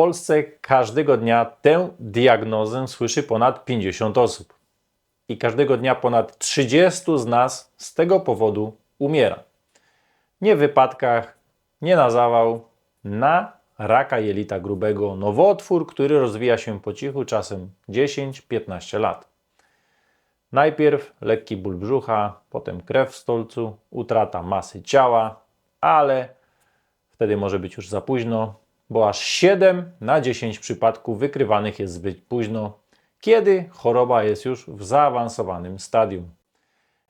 Polsce każdego dnia tę diagnozę słyszy ponad 50 osób. I każdego dnia ponad 30 z nas z tego powodu umiera. Nie w wypadkach, nie na zawał, na raka jelita grubego, nowotwór, który rozwija się po cichu czasem 10-15 lat. Najpierw lekki ból brzucha, potem krew w stolcu, utrata masy ciała, ale wtedy może być już za późno, bo aż 7 na 10 przypadków wykrywanych jest zbyt późno, kiedy choroba jest już w zaawansowanym stadium.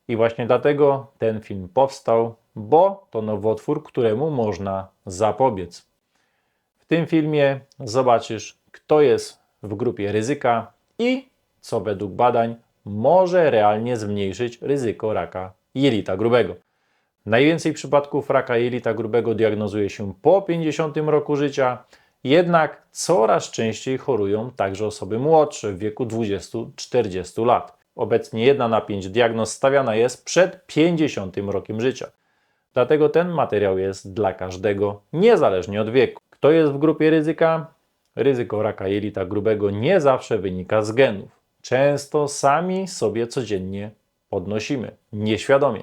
I właśnie dlatego ten film powstał, bo to nowotwór, któremu można zapobiec. W tym filmie zobaczysz, kto jest w grupie ryzyka i co według badań może realnie zmniejszyć ryzyko raka jelita grubego. Najwięcej przypadków raka jelita grubego diagnozuje się po 50 roku życia, jednak coraz częściej chorują także osoby młodsze w wieku 20-40 lat. Obecnie 1 na 5 diagnoz stawiana jest przed 50 rokiem życia. Dlatego ten materiał jest dla każdego, niezależnie od wieku. Kto jest w grupie ryzyka? Ryzyko raka jelita grubego nie zawsze wynika z genów. Często sami sobie codziennie podnosimy, nieświadomie.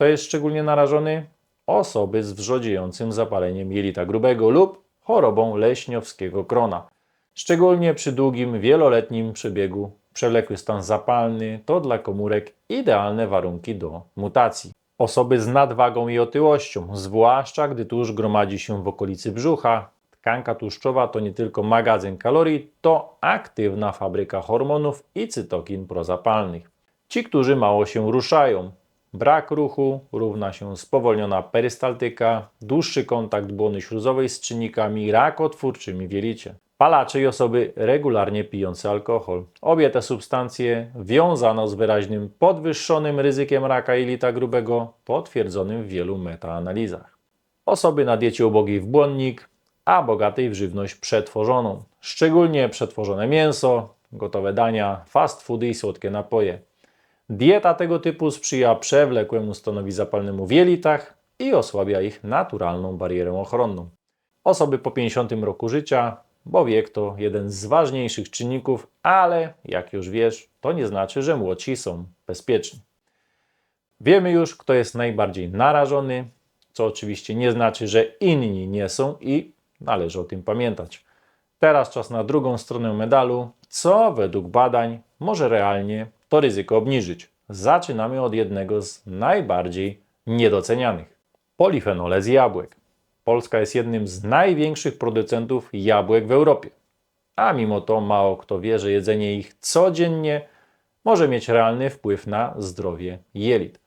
Kto jest szczególnie narażony? Osoby z wrzodziejącym zapaleniem jelita grubego lub chorobą leśniowskiego krona. Szczególnie przy długim, wieloletnim przebiegu przewlekły stan zapalny to dla komórek idealne warunki do mutacji. Osoby z nadwagą i otyłością, zwłaszcza gdy tłuszcz gromadzi się w okolicy brzucha. Tkanka tłuszczowa to nie tylko magazyn kalorii, to aktywna fabryka hormonów i cytokin prozapalnych. Ci, którzy mało się ruszają, Brak ruchu równa się spowolniona perystaltyka, dłuższy kontakt błony śluzowej z czynnikami rakotwórczymi w jelicie. Palacze i osoby regularnie pijące alkohol. Obie te substancje wiązano z wyraźnym podwyższonym ryzykiem raka jelita grubego, potwierdzonym w wielu metaanalizach. Osoby na diecie ubogiej w błonnik, a bogatej w żywność przetworzoną. Szczególnie przetworzone mięso, gotowe dania, fast foody i słodkie napoje. Dieta tego typu sprzyja przewlekłemu stanowi zapalnemu w jelitach i osłabia ich naturalną barierę ochronną. Osoby po 50 roku życia, bo wiek to jeden z ważniejszych czynników, ale jak już wiesz, to nie znaczy, że młodsi są bezpieczni. Wiemy już, kto jest najbardziej narażony, co oczywiście nie znaczy, że inni nie są i należy o tym pamiętać. Teraz czas na drugą stronę medalu, co według badań może realnie to ryzyko obniżyć. Zaczynamy od jednego z najbardziej niedocenianych. Polifenole z jabłek. Polska jest jednym z największych producentów jabłek w Europie. A mimo to mało kto wie, że jedzenie ich codziennie może mieć realny wpływ na zdrowie jelit.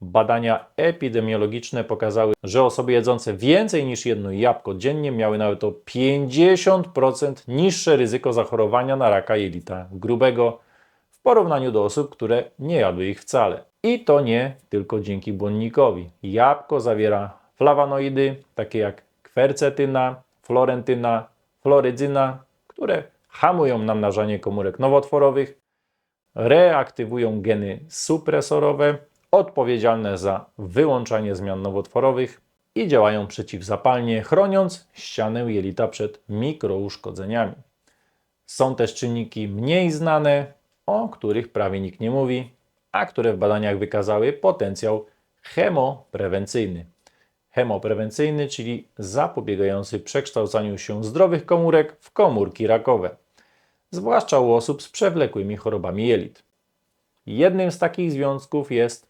Badania epidemiologiczne pokazały, że osoby jedzące więcej niż jedno jabłko dziennie miały nawet o 50% niższe ryzyko zachorowania na raka jelita grubego w porównaniu do osób, które nie jadły ich wcale. I to nie tylko dzięki błonnikowi. Jabłko zawiera flawanoidy, takie jak kwercetyna, florentyna, florydzyna, które hamują namnażanie komórek nowotworowych, reaktywują geny supresorowe, odpowiedzialne za wyłączanie zmian nowotworowych i działają przeciwzapalnie, chroniąc ścianę jelita przed mikrouszkodzeniami. Są też czynniki mniej znane, o których prawie nikt nie mówi, a które w badaniach wykazały potencjał chemoprewencyjny. Chemoprewencyjny, czyli zapobiegający przekształcaniu się zdrowych komórek w komórki rakowe, zwłaszcza u osób z przewlekłymi chorobami jelit. Jednym z takich związków jest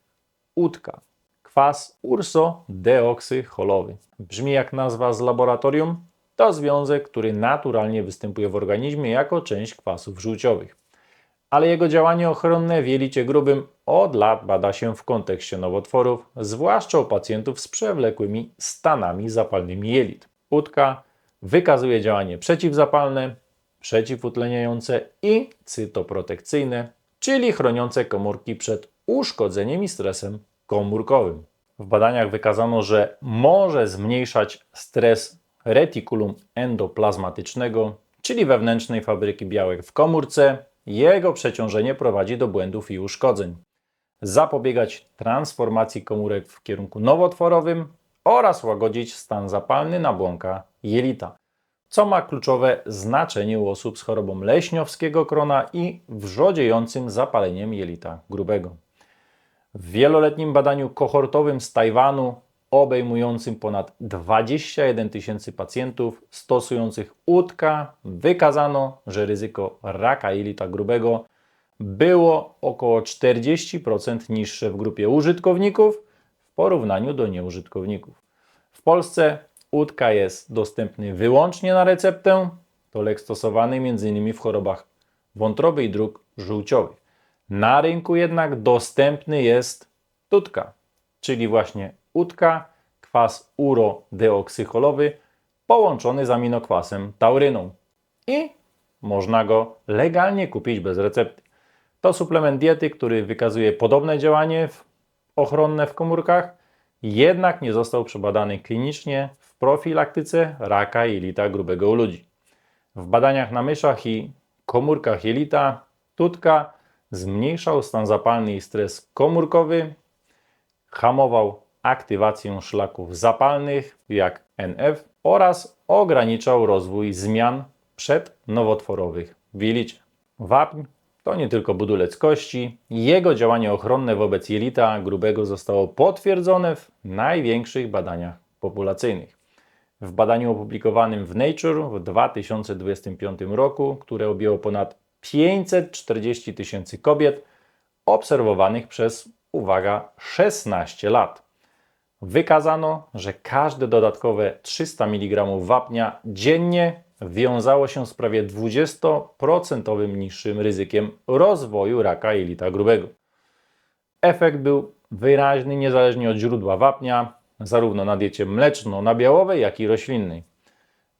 utka, kwas ursodeoksycholowy. Brzmi jak nazwa z laboratorium? To związek, który naturalnie występuje w organizmie jako część kwasów żółciowych ale jego działanie ochronne w jelicie grubym od lat bada się w kontekście nowotworów, zwłaszcza u pacjentów z przewlekłymi stanami zapalnymi jelit. Utka wykazuje działanie przeciwzapalne, przeciwutleniające i cytoprotekcyjne, czyli chroniące komórki przed uszkodzeniem i stresem komórkowym. W badaniach wykazano, że może zmniejszać stres reticulum endoplazmatycznego, czyli wewnętrznej fabryki białek w komórce, jego przeciążenie prowadzi do błędów i uszkodzeń. Zapobiegać transformacji komórek w kierunku nowotworowym oraz łagodzić stan zapalny nabłonka jelita. co ma kluczowe znaczenie u osób z chorobą leśniowskiego krona i wrzodziejącym zapaleniem jelita grubego. W wieloletnim badaniu kohortowym z Tajwanu, obejmującym ponad 21 tysięcy pacjentów stosujących łódka, wykazano, że ryzyko raka jelita grubego było około 40% niższe w grupie użytkowników w porównaniu do nieużytkowników. W Polsce łódka jest dostępny wyłącznie na receptę. To lek stosowany m.in. w chorobach wątroby i dróg żółciowych. Na rynku jednak dostępny jest tutka, czyli właśnie utka, kwas urodeoksycholowy połączony z aminokwasem tauryną. I można go legalnie kupić bez recepty. To suplement diety, który wykazuje podobne działanie w, ochronne w komórkach, jednak nie został przebadany klinicznie w profilaktyce raka jelita grubego u ludzi. W badaniach na myszach i komórkach jelita tutka zmniejszał stan zapalny i stres komórkowy, hamował aktywację szlaków zapalnych jak NF oraz ograniczał rozwój zmian przednowotworowych w jelicie. Wapń to nie tylko budulec kości, jego działanie ochronne wobec jelita grubego zostało potwierdzone w największych badaniach populacyjnych. W badaniu opublikowanym w Nature w 2025 roku, które objęło ponad 540 tysięcy kobiet obserwowanych przez, uwaga, 16 lat. Wykazano, że każde dodatkowe 300 mg wapnia dziennie wiązało się z prawie 20% niższym ryzykiem rozwoju raka jelita grubego. Efekt był wyraźny niezależnie od źródła wapnia, zarówno na diecie mleczno-nabiałowej, jak i roślinnej.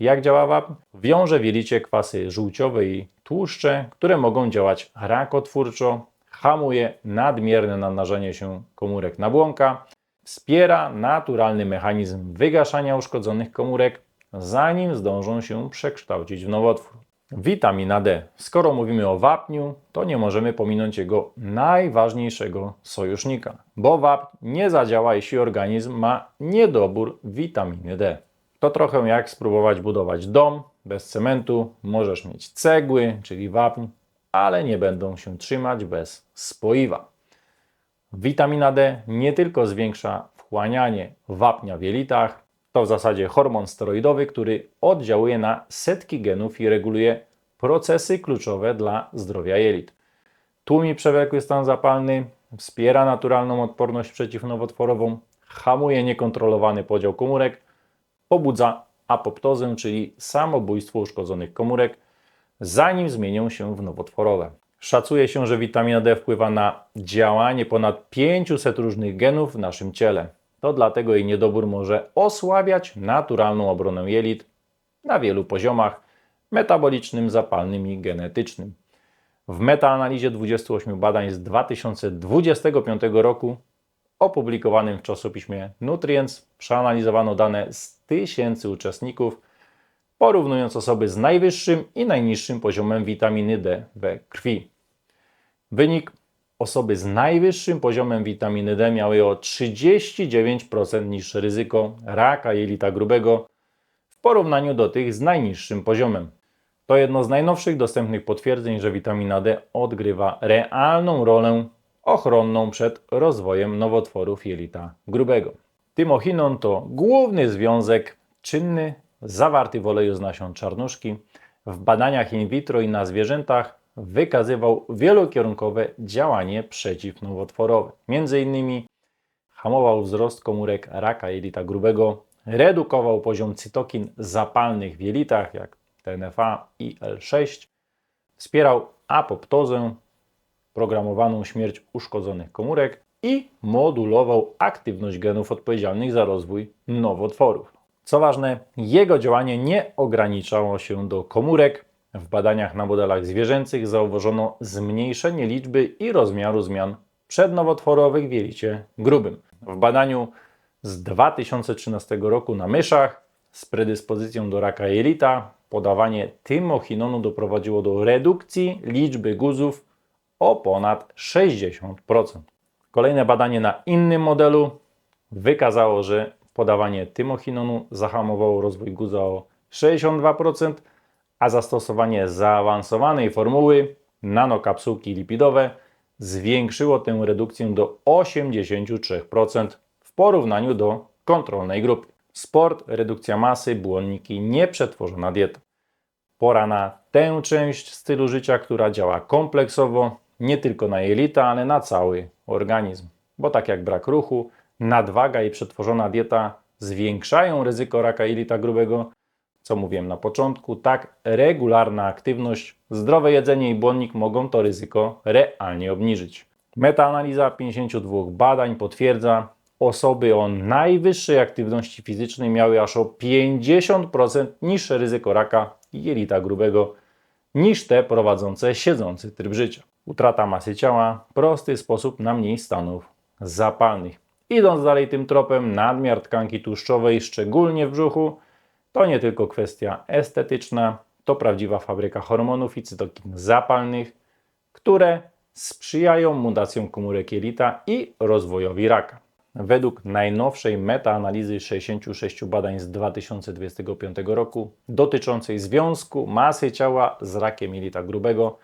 Jak działa wapń? Wiąże w jelicie kwasy żółciowe i tłuszcze, które mogą działać rakotwórczo, hamuje nadmierne namnażanie się komórek nabłonka, wspiera naturalny mechanizm wygaszania uszkodzonych komórek, zanim zdążą się przekształcić w nowotwór. Witamina D. Skoro mówimy o wapniu, to nie możemy pominąć jego najważniejszego sojusznika, bo wapń nie zadziała, jeśli organizm ma niedobór witaminy D. To trochę jak spróbować budować dom bez cementu. Możesz mieć cegły, czyli wapń, ale nie będą się trzymać bez spoiwa. Witamina D nie tylko zwiększa wchłanianie wapnia w jelitach, to w zasadzie hormon steroidowy, który oddziałuje na setki genów i reguluje procesy kluczowe dla zdrowia jelit. Tłumi przewlekły stan zapalny, wspiera naturalną odporność przeciwnowotworową, hamuje niekontrolowany podział komórek, pobudza apoptozę, czyli samobójstwo uszkodzonych komórek, zanim zmienią się w nowotworowe. Szacuje się, że witamina D wpływa na działanie ponad 500 różnych genów w naszym ciele. To dlatego jej niedobór może osłabiać naturalną obronę jelit na wielu poziomach metabolicznym, zapalnym i genetycznym. W metaanalizie 28 badań z 2025 roku opublikowanym w czasopiśmie Nutrients przeanalizowano dane z tysięcy uczestników, porównując osoby z najwyższym i najniższym poziomem witaminy D we krwi. Wynik osoby z najwyższym poziomem witaminy D miały o 39% niższe ryzyko raka jelita grubego w porównaniu do tych z najniższym poziomem. To jedno z najnowszych dostępnych potwierdzeń, że witamina D odgrywa realną rolę ochronną przed rozwojem nowotworów jelita grubego. Tymochinon to główny związek czynny zawarty w oleju z nasion czarnuszki. W badaniach in vitro i na zwierzętach wykazywał wielokierunkowe działanie przeciwnowotworowe. Między innymi hamował wzrost komórek raka jelita grubego, redukował poziom cytokin zapalnych w jelitach, jak TNFA i L6, wspierał apoptozę, programowaną śmierć uszkodzonych komórek i modulował aktywność genów odpowiedzialnych za rozwój nowotworów. Co ważne, jego działanie nie ograniczało się do komórek. W badaniach na modelach zwierzęcych zauważono zmniejszenie liczby i rozmiaru zmian przednowotworowych w jelicie grubym. W badaniu z 2013 roku na myszach z predyspozycją do raka jelita podawanie tymochinonu doprowadziło do redukcji liczby guzów o ponad 60%. Kolejne badanie na innym modelu wykazało, że podawanie tymochinonu zahamowało rozwój guza o 62%, a zastosowanie zaawansowanej formuły nanokapsułki lipidowe zwiększyło tę redukcję do 83% w porównaniu do kontrolnej grupy. Sport, redukcja masy, błonniki, nieprzetworzona dieta. Pora na tę część stylu życia, która działa kompleksowo, nie tylko na jelita, ale na cały organizm. Bo tak jak brak ruchu, nadwaga i przetworzona dieta zwiększają ryzyko raka jelita grubego, co mówiłem na początku, tak regularna aktywność, zdrowe jedzenie i błonnik mogą to ryzyko realnie obniżyć. Metaanaliza 52 badań potwierdza, osoby o najwyższej aktywności fizycznej miały aż o 50% niższe ryzyko raka jelita grubego niż te prowadzące siedzący tryb życia. Utrata masy ciała prosty sposób na mniej stanów zapalnych. Idąc dalej tym tropem, nadmiar tkanki tłuszczowej, szczególnie w brzuchu, to nie tylko kwestia estetyczna, to prawdziwa fabryka hormonów i cytokin zapalnych, które sprzyjają mutacjom komórek jelita i rozwojowi raka. Według najnowszej metaanalizy 66 badań z 2025 roku dotyczącej związku masy ciała z rakiem jelita grubego,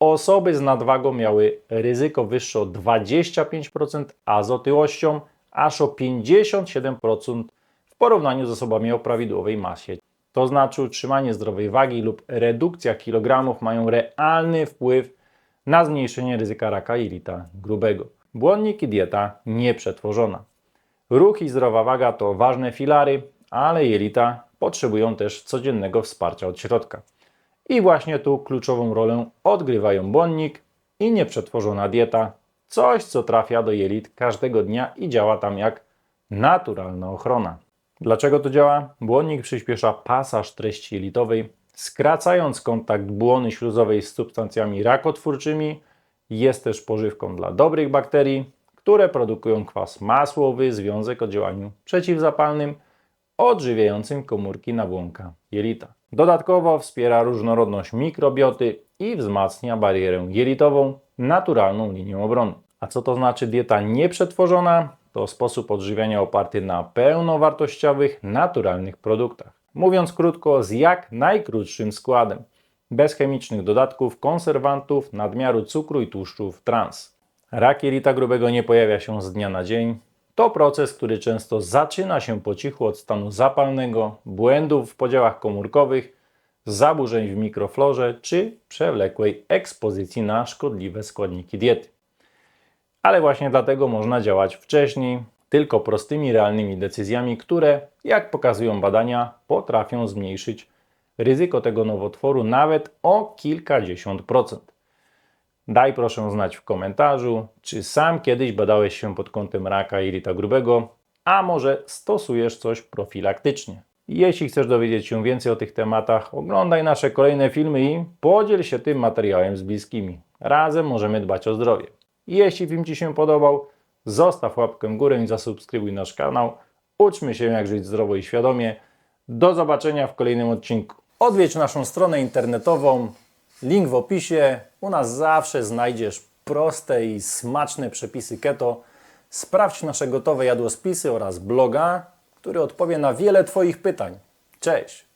osoby z nadwagą miały ryzyko wyższe o 25%, a z otyłością aż o 57% w porównaniu z osobami o prawidłowej masie. To znaczy utrzymanie zdrowej wagi lub redukcja kilogramów mają realny wpływ na zmniejszenie ryzyka raka jelita grubego. Błonnik i dieta nieprzetworzona. Ruch i zdrowa waga to ważne filary, ale jelita potrzebują też codziennego wsparcia od środka. I właśnie tu kluczową rolę odgrywają błonnik i nieprzetworzona dieta, coś co trafia do jelit każdego dnia i działa tam jak naturalna ochrona. Dlaczego to działa? Błonnik przyspiesza pasaż treści jelitowej, skracając kontakt błony śluzowej z substancjami rakotwórczymi, jest też pożywką dla dobrych bakterii, które produkują kwas masłowy, związek o działaniu przeciwzapalnym, odżywiającym komórki nabłonka jelita. Dodatkowo wspiera różnorodność mikrobioty i wzmacnia barierę jelitową naturalną linią obrony. A co to znaczy dieta nieprzetworzona? To sposób odżywiania oparty na pełnowartościowych, naturalnych produktach. Mówiąc krótko, z jak najkrótszym składem bez chemicznych dodatków, konserwantów, nadmiaru cukru i tłuszczów trans. Rak jelita grubego nie pojawia się z dnia na dzień. To proces, który często zaczyna się po cichu od stanu zapalnego, błędów w podziałach komórkowych, zaburzeń w mikroflorze czy przewlekłej ekspozycji na szkodliwe składniki diety. Ale właśnie dlatego można działać wcześniej, tylko prostymi, realnymi decyzjami, które, jak pokazują badania, potrafią zmniejszyć ryzyko tego nowotworu nawet o kilkadziesiąt procent. Daj proszę znać w komentarzu, czy sam kiedyś badałeś się pod kątem raka jelita grubego, a może stosujesz coś profilaktycznie. Jeśli chcesz dowiedzieć się więcej o tych tematach, oglądaj nasze kolejne filmy i podziel się tym materiałem z bliskimi. Razem możemy dbać o zdrowie. Jeśli film Ci się podobał, zostaw łapkę w górę i zasubskrybuj nasz kanał. Uczmy się jak żyć zdrowo i świadomie. Do zobaczenia w kolejnym odcinku. Odwiedź naszą stronę internetową, link w opisie. U nas zawsze znajdziesz proste i smaczne przepisy keto. Sprawdź nasze gotowe jadłospisy oraz bloga, który odpowie na wiele Twoich pytań. Cześć!